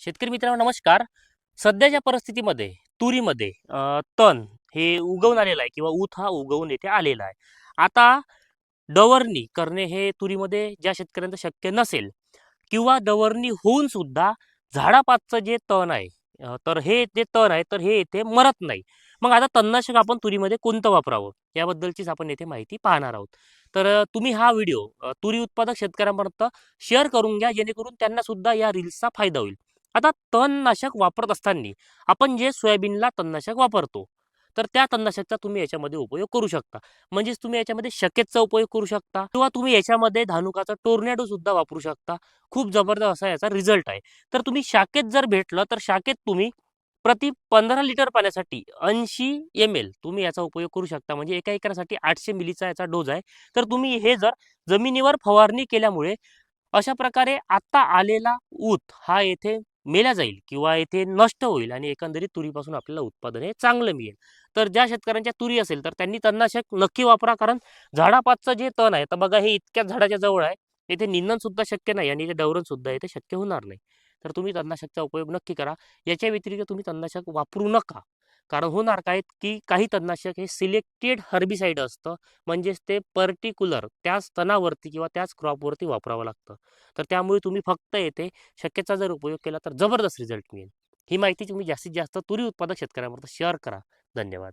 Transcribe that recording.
शेतकरी मित्रांनो नमस्कार. सध्याच्या परिस्थितीमध्ये तुरीमध्ये तण हे उगवून आलेलं आहे किंवा ऊत हा उगवून येथे आलेला आहे. आता डवरणी करणे हे तुरीमध्ये ज्या शेतकऱ्यांचं शक्य नसेल किंवा डवरणी होऊन सुद्धा झाडापातचं जे तण आहे तर हे जे तण आहे तर हे येथे मरत नाही. मग आता तणनाशक आपण तुरीमध्ये कोणतं वापरावं? याबद्दलचीच आपण येथे माहिती पाहणार आहोत. तर तुम्ही हा व्हिडिओ तुरी उत्पादक शेतकऱ्यांपर्यंत शेअर करून घ्या जेणेकरून त्यांना सुद्धा या रील्सचा फायदा होईल. आता तणनाशक वापरत असताना आपण जे सोयाबीनला तणनाशक वापरतो तर त्या तणनाशकचा तुम्ही याच्यामध्ये उपयोग करू शकता. म्हणजेच तुम्ही याच्यामध्ये शकेतचा उपयोग करू शकता किंवा तुम्ही याच्यामध्ये धानुकाचा टोर्नॅडो सुद्धा वापरू शकता. खूप जबरदस्त असा याचा रिझल्ट आहे. तर तुम्ही शाखेत जर भेटलं तर शाखेत तुम्ही प्रति पंधरा लिटर पाण्यासाठी ऐंशी एम एल तुम्ही याचा उपयोग करू शकता. म्हणजे एका एकरासाठी आठशे मिलीचा याचा डोज आहे. तर तुम्ही हे जर जमिनीवर फवारणी केल्यामुळे अशा प्रकारे आता आलेला ऊत हा येथे मेला जाईल किंवा येथे नष्ट होईल आणि एकंदरीत तुरीपासून आपल्याला उत्पादन हे चांगलं मिळेल. तर ज्या शेतकऱ्यांच्या तुरी असेल तर त्यांनी तणनाशक नक्की वापरा कारण झाडापातचं जे तण आहे तर बघा हे इतक्याच झाडाच्या जवळ आहे येथे निंदन सुद्धा शक्य नाही आणि इथे डवरण सुद्धा येथे शक्य होणार नाही. तर तुम्ही तणनाशकचा उपयोग नक्की करा. याच्या व्यतिरिक्त तुम्ही तणनाशक वापरू नका. कारण होणार काय की काही तणनाशक हे सिलेक्टेड हर्बिसाईड असतं म्हणजेच ते पर्टिक्युलर त्याच तणावरती किंवा त्याच क्रॉपवरती वापरावं लागतं. तर त्यामुळे तुम्ही फक्त येथे शक्यचा जर उपयोग केला तर जबरदस्त रिझल्ट मिळेल. ही माहिती तुम्ही जास्तीत जास्त तुरी उत्पादक शेतकऱ्यांपर्यंत शेअर करा. धन्यवाद.